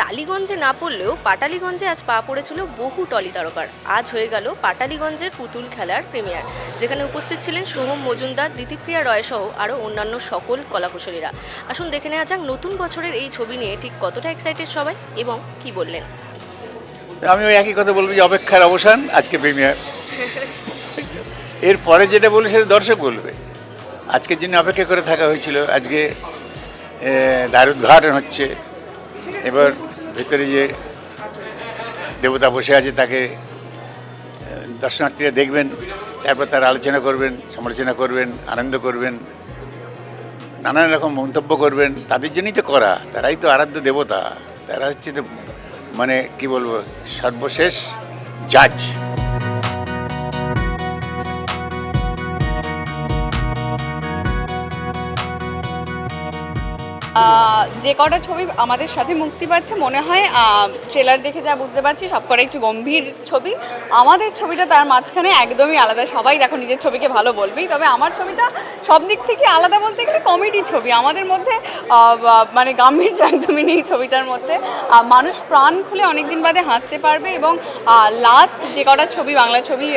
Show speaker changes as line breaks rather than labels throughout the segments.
পাটালিগঞ্জে না পড়লেও পাটালিগঞ্জে আজ পা পড়েছিল বহু টলি তারকার। আজ হয়ে গেল পাটালিগঞ্জের পুতুল খেলার প্রিমিয়ার যেখানে উপস্থিত ছিলেন সোহম মজুমদার দিতিপ্রিয়া রয় সহ আরও অন্যান্য সকল কলাকুশলীরা। আসুন দেখে নেওয়া যাক নতুন বছরের এই ছবি নিয়ে ঠিক কতটা এক্সাইটেড সবাই এবং কি বললেন।
আমি ওই একই কথা বলব যে অপেক্ষার অবসান, আজকে প্রিমিয়ার এরপরে যেটা বলবে সেটা দর্শক বলবে। আজকের জন্য অপেক্ষা করে থাকা হয়েছিল, আজকে দ্বার উদ্ঘাটন হচ্ছে। এবার ভেতরে যে দেবতা বসে আছে তাকে দর্শনার্থীরা দেখবেন তারপর তার আলোচনা করবেন সমালোচনা করবেন আনন্দ করবেন নানান রকম মন্তব্য করবেন। তাদের জন্যই তো করা তারাই তো আরাধ্য দেবতা। তারা হচ্ছে তো মানে কি বলব সর্বশেষ জাজ।
আহ, যে কটা ছবি আমাদের সাথে মুক্তি পাচ্ছে, মনে হয় ট্রেলার দেখে যা বুঝতে পারছি, সব কটা একটু গম্ভীর ছবি। আমাদের ছবিটা তার মাঝখানে একদমই আলাদা। সবাই দেখো নিজের ছবিকে ভালো বলবেই, তবে আমার ছবিটা সব দিক থেকে আলাদা বলতে গেলে কমেডি ছবি, আমাদের মধ্যে মানে গাম্ভীর্য একদমই নেই ছবিটার মধ্যে। মানুষ প্রাণ খুলে অনেকদিন বাদে হাসতে পারবে এবং লাস্ট যে কটা ছবি, বাংলা ছবি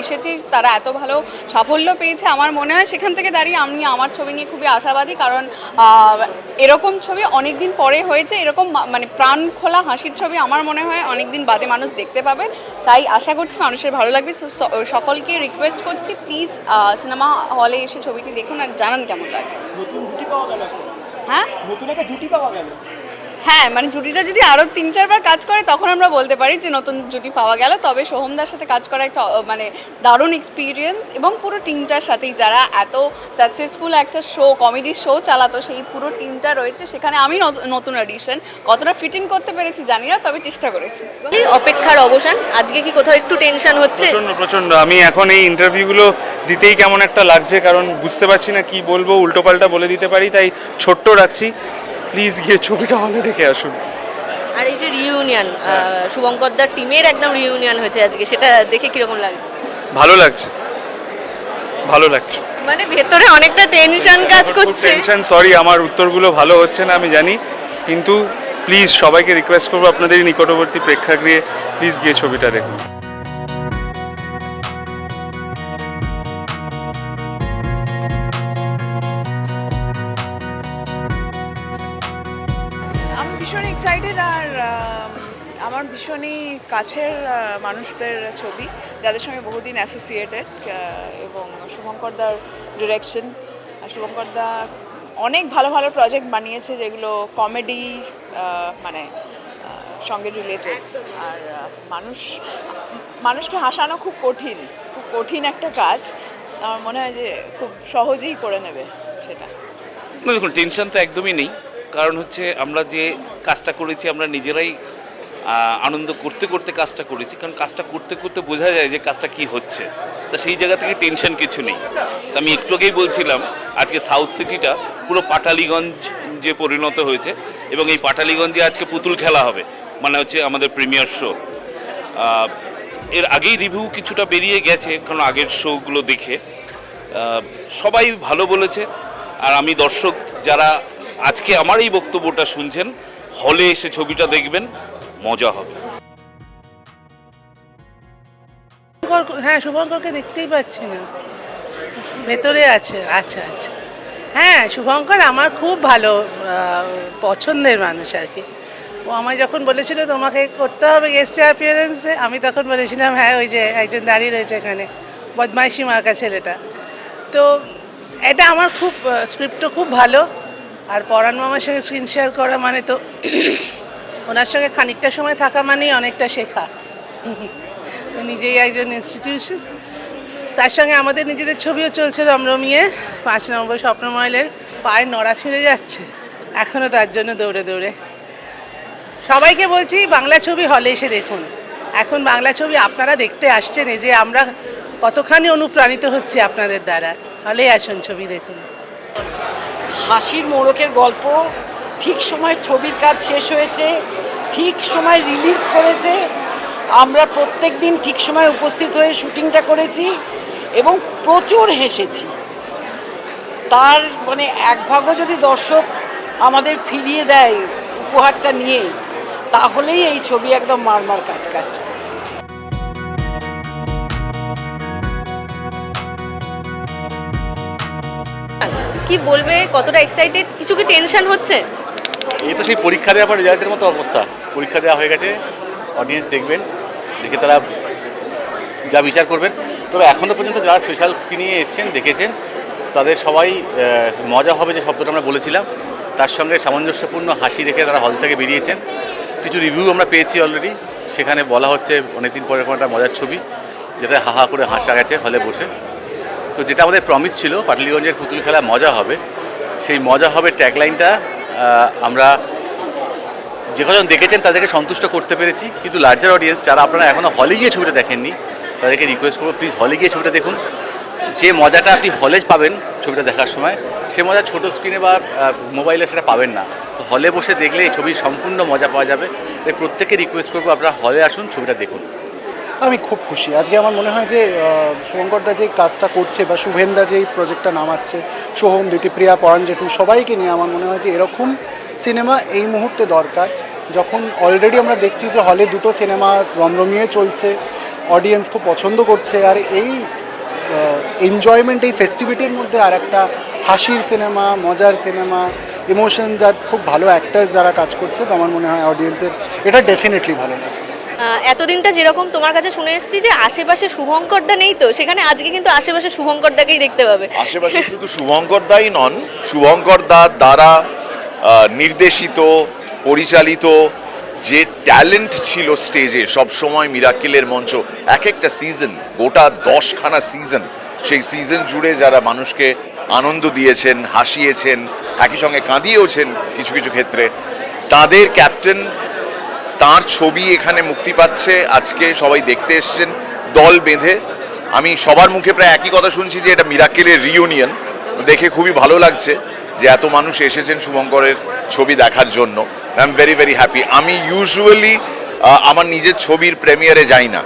এসেছে, তারা এত ভালো সাফল্য পেয়েছে। আমার মনে হয় সেখান থেকে দাঁড়িয়ে আমি আমার ছবি নিয়ে খুবই আশাবাদী, কারণ এরকম ছবি অনেক দিন পরে হয়েছে, এরকম মানে প্রাণ খোলা হাসির ছবি আমার মনে হয় অনেক দিন বাদে মানুষ দেখতে পাবে। তাই আশা করছি মানুষের ভালো লাগবে। সকলকে রিকোয়েস্ট করছি প্লিজ সিনেমা হলে এসে ছবিটি দেখুন আর জানান কেমন লাগে। হ্যাঁ?
নতুন একটা জুটি পাওয়া গেল?
হ্যাঁ মানে জুটিটা যদি আরও তিন চারবার কাজ করে তখন আমরা বলতে পারি যে নতুন জুটি পাওয়া গেল। তবে সোহমদার সাথে কাজ করা একটা মানে দারুণ এক্সপিরিয়েন্স এবং পুরো টিমটার সাথেই যারা এত সাকসেসফুল একটা শো কমেডি শো চালাতো সেই পুরো টিমটা রয়েছে। সেখানে আমি নত- নতুন এডিশন কতটা ফিটিং করতে পেরেছি জানি না তবে চেষ্টা করেছি।
এই অপেক্ষার অবসান আজকে কি কোথাও একটু টেনশন হচ্ছে?
প্রচণ্ড প্রচণ্ড আমি এখন এই ইন্টারভিউগুলো দিতেই কেমন একটা লাগছে কারণ বুঝতে পারছি না কি বলব উল্টোপাল্টা বলে দিতে পারি তাই ছোট্ট রাখছি। প্লিজ গিয়ে ছবিটা হলে দেখে আসুন।
আর এই যে রিইউনিয়ন শুভঙ্করদার টিমের একদম রিইউনিয়ন হয়েছে আজকে সেটা দেখে কীরকম লাগছে?
ভালো লাগছে। ভালো লাগছে।
মানে ভেতরে অনেকটা টেনশন কাজ করছে।
টেনশন সরি আমার উত্তরগুলো ভালো হচ্ছে না আমি জানি। কিন্তু প্লিজ সবাইকে রিকোয়েস্ট করব আপনাদের নিকটবর্তী প্রেক্ষাগৃহে। প্লিজ গিয়ে ছবিটা দেখুন।
এক্সাইটেড আর আমার ভীষণই কাছের মানুষদের ছবি, যাদের সঙ্গে বহুদিন অ্যাসোসিয়েটেড এবং শুভঙ্কর শুভঙ্করদার ডিরেকশন শুভঙ্করদা অনেক ভালো ভালো প্রজেক্ট বানিয়েছে যেগুলো কমেডি মানে সঙ্গে রিলেটেড আর মানুষ, মানুষকে হাসানো খুব কঠিন খুব কঠিন একটা কাজ, আমার মনে হয় যে খুব সহজেই করে নেবে সেটা।
দেখুন টেনশন তো একদমই নেই। কারণ হচ্ছে আমরা যে কাজটা করেছি, আমরা নিজেরাই আনন্দ করতে করতে কাজটা করেছি। কারণ কাজটা করতে করতে বোঝা যায় যে কাজটা কি হচ্ছে। তা সেই জায়গা থেকে টেনশন কিছু নেই। আমি একটু আগেই বলছিলাম, আজকে সাউথ সিটিটা পুরো পাটালিগঞ্জ যে পরিণত হয়েছে এবং এই পাটালিগঞ্জে আজকে পুতুল খেলা হবে। মানে হচ্ছে আমাদের প্রিমিয়ার শো। এর আগেই রিভিউ কিছুটা বেরিয়ে গেছে, কারণ আগের শোগুলো দেখে। সবাই ভালো বলেছে। আর আমি দর্শক যারা আজকে আমার এই বক্তব্যটা শুনছেন, হলে এসে ছবিটা দেখবেন, মজা হবে।
হ্যাঁ শুভঙ্করকে দেখতেই পাচ্ছি না। ভেতরে আছে আচ্ছা আচ্ছা। হ্যাঁ শুভঙ্কর আমার খুব ভালো পছন্দের মানুষ আর কি। ও আমায় যখন বলেছিল তোমাকে করতে হবে গেস্ট অ্যাপিয়ারেন্সে আমি তখন বলেছিলাম হ্যাঁ ওই যে একজন দাঁড়িয়ে রয়েছে এখানে, বদমাইশি মার্কা ছেলেটা। তো এটা আমার খুব স্ক্রিপ্টও খুব ভালো। আর পরাণ মামার সঙ্গে স্ক্রিন শেয়ার করা মানে তো ওনার সঙ্গে খানিকটা সময় থাকা মানেই অনেকটা শেখা। নিজেই একজন ইনস্টিটিউশন তার সঙ্গে আমাদের নিজেদের ছবিও চলছে রমরমিয়ে। পাঁচ নম্বর স্বপ্নময়লের পায়ের নড়া ছিঁড়ে যাচ্ছে। এখনও তার জন্য দৌড়ে দৌড়ে। সবাইকে বলছি, বাংলা ছবি হলে এসে দেখুন। এখন বাংলা ছবি আপনারা দেখতে আসছেন, এই যে আমরা কতখানি অনুপ্রাণিত হচ্ছি আপনাদের দ্বারা। হলে আসুন ছবি দেখুন।
হাসির মোড়কের গল্প। ঠিক সময় ছবির কাজ শেষ হয়েছে, ঠিক সময় রিলিজ করেছে। আমরা প্রত্যেক দিন ঠিক সময় উপস্থিত হয়ে শুটিংটা করেছি এবং প্রচুর হেসেছি। তার মানে এক ভাগও যদি দর্শক আমাদের ফিরিয়ে দেয় উপহারটা নিয়ে, তাহলেই এই ছবি একদম মারমার কাট কাট
কি বলবে? কতটা এক্সাইটেড কিছু কি টেনশন হচ্ছে?
এই তো সেই পরীক্ষা দেওয়ার পর রেজাল্টের মতো অবস্থা। পরীক্ষা দেওয়া হয়ে গেছে অডিয়েন্স দেখবেন, দেখে তারা যা বিচার করবেন। তবে এখনও পর্যন্ত যারা স্পেশাল স্ক্রিনিংয়ে এসেছেন, দেখেছেন, তাদের সবাই মজা হবে যে শব্দটা আমরা বলেছিলাম। তার সঙ্গে সামঞ্জস্যপূর্ণ হাসি রেখে তারা হল থেকে বেরিয়েছেন। কিছু রিভিউ আমরা পেয়েছি অলরেডি সেখানে বলা হচ্ছে, অনেকদিন পরে একটা মজার ছবি, যেটা হাহা করে হাসা গেছে হলে বসে। তো যেটা আমাদের প্রমিস ছিল, পাটলিগঞ্জের পুতুল খেলা মজা হবে। সেই মজা হবে ট্যাগলাইনটা আমরা যে কজন দেখেছেন তাদেরকে সন্তুষ্ট করতে পেরেছি। কিন্তু লার্জার অডিয়েন্স যারা আপনারা এখনও হলে গিয়ে ছবিটা দেখেননি, তাদেরকে রিকোয়েস্ট করব প্লিজ হলে গিয়ে ছবিটা দেখুন। যে মজাটা আপনি হলে পাবেন ছবিটা দেখার সময়, সে মজা ছোটো স্ক্রিনে বা মোবাইলে সেটা পাবেন না। তো হলে বসে দেখলে এই ছবির সম্পূর্ণ মজা পাওয়া যাবে। তাই প্রত্যেককে রিকোয়েস্ট করব, আপনারা হলে আসুন, ছবিটা দেখুন।
আমি খুব খুশি। আজকে আমার মনে হয় যে শুভঙ্করদা যে কাজটা করছে বা শুভেন্দা যে প্রজেক্টটা নামাচ্ছে, সোহম দিতিপ্রিয়া পরাণ জেঠু, সবাইকে নিয়ে আমার মনে হয় যে এরকম সিনেমা এই মুহূর্তে দরকার। যখন অলরেডি আমরা দেখছি যে হলে দুটো সিনেমা রমরমিয়ে চলছে অডিয়েন্স খুব পছন্দ করছে, আর এই এনজয়মেন্ট এই ফেস্টিভিটির মধ্যে আর একটা হাসির সিনেমা মজার সিনেমা ইমোশনস আর খুব ভালো অ্যাক্টার্স যারা কাজ করছে, তো আমার মনে হয় অডিয়েন্সের এটা ডেফিনেটলি ভালো লাগবে।
এতদিনটা যেরকম তোমার কাছে শুনে এসেছি যে আশেপাশে শুভঙ্করদা নেই তো, সেখানে আজকে কিন্তু আশেপাশে শুভঙ্করদাকেই দেখতে পাবে।
আশেপাশে শুধু শুভঙ্কর দাই নন, শুভঙ্কর দার দ্বারা নির্দেশিত, পরিচালিত যে ট্যালেন্ট ছিল স্টেজে সব সময় মিরাকেলের মঞ্চ এক একটা সিজন গোটা দশখানা সিজন সেই সিজন জুড়ে যারা মানুষকে আনন্দ দিয়েছেন, হাসিয়েছেন, একই সঙ্গে কাঁদিয়েওছেন কিছু কিছু ক্ষেত্রে, তাদের ক্যাপ্টেন তার ছবি এখানে মুক্তি পাচ্ছে। আজকে সবাই দেখতে এসছেন, দল বেঁধে। আমি সবার মুখে প্রায় একই কথা শুনছি যে এটা মিরাকেলের রিউনিয়ন দেখে খুবই ভালো লাগছে যে এত মানুষ এসেছেন শুভঙ্করের ছবি দেখার জন্য। I am very very happy আমি ইউজুয়ালি আমার নিজের ছবির প্রেমিয়ারে যাই না।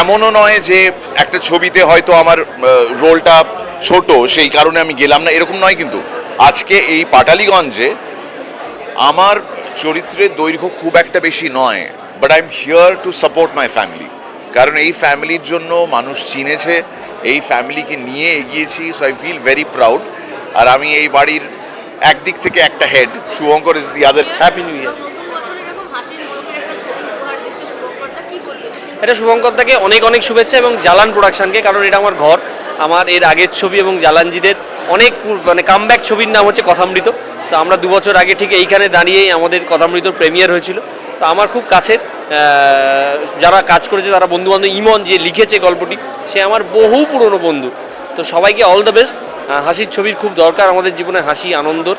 এমনও নয় যে একটা ছবিতে হয়তো আমার রোলটা ছোট, সেই কারণে আমি গেলাম না, এরকম নয় কিন্তু। আজকে এই পাটালিগঞ্জে আমার চরিত্রের দৈর্ঘ্য খুব একটা বেশি নয় but I am here to support my family কারণ এই ফ্যামিলির জন্য মানুষ চিনেছে এই ফ্যামিলিকে নিয়ে এগিয়েছি so I feel very proud আর আমি এই বাড়ির একদিক থেকে একটা head Shubhankar is the other
happy new year
এটা শুভঙ্করদাকে অনেক অনেক শুভেচ্ছা এবং জালান প্রোডাকশনকে কারণ এটা আমার ঘর আমার এর আগের ছবি এবং জালানজিদের অনেক মানে কামব্যাক ছবির নাম হচ্ছে কথামৃত। তো আমরা দু বছর আগে ঠিক এইখানে দাঁড়িয়েই আমাদের কথামৃতর প্রেমিয়ার হয়েছিল। তো আমার খুব কাছের যারা কাজ করেছে, তারা বন্ধু বান্ধব ইমন যে লিখেছে গল্পটি, সে আমার বহু পুরনো বন্ধু। তো সবাইকে অল দ্য বেস্ট হাসির ছবির খুব দরকার আমাদের জীবনে, হাসি আনন্দর।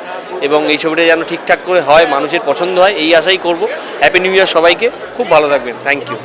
এবং এই ছবিটা যেন ঠিকঠাক করে হয়, মানুষের পছন্দ হয়, এই আশাই করব। হ্যাপি নিউ ইয়ার সবাইকে। খুব ভালো থাকবেন। Thank you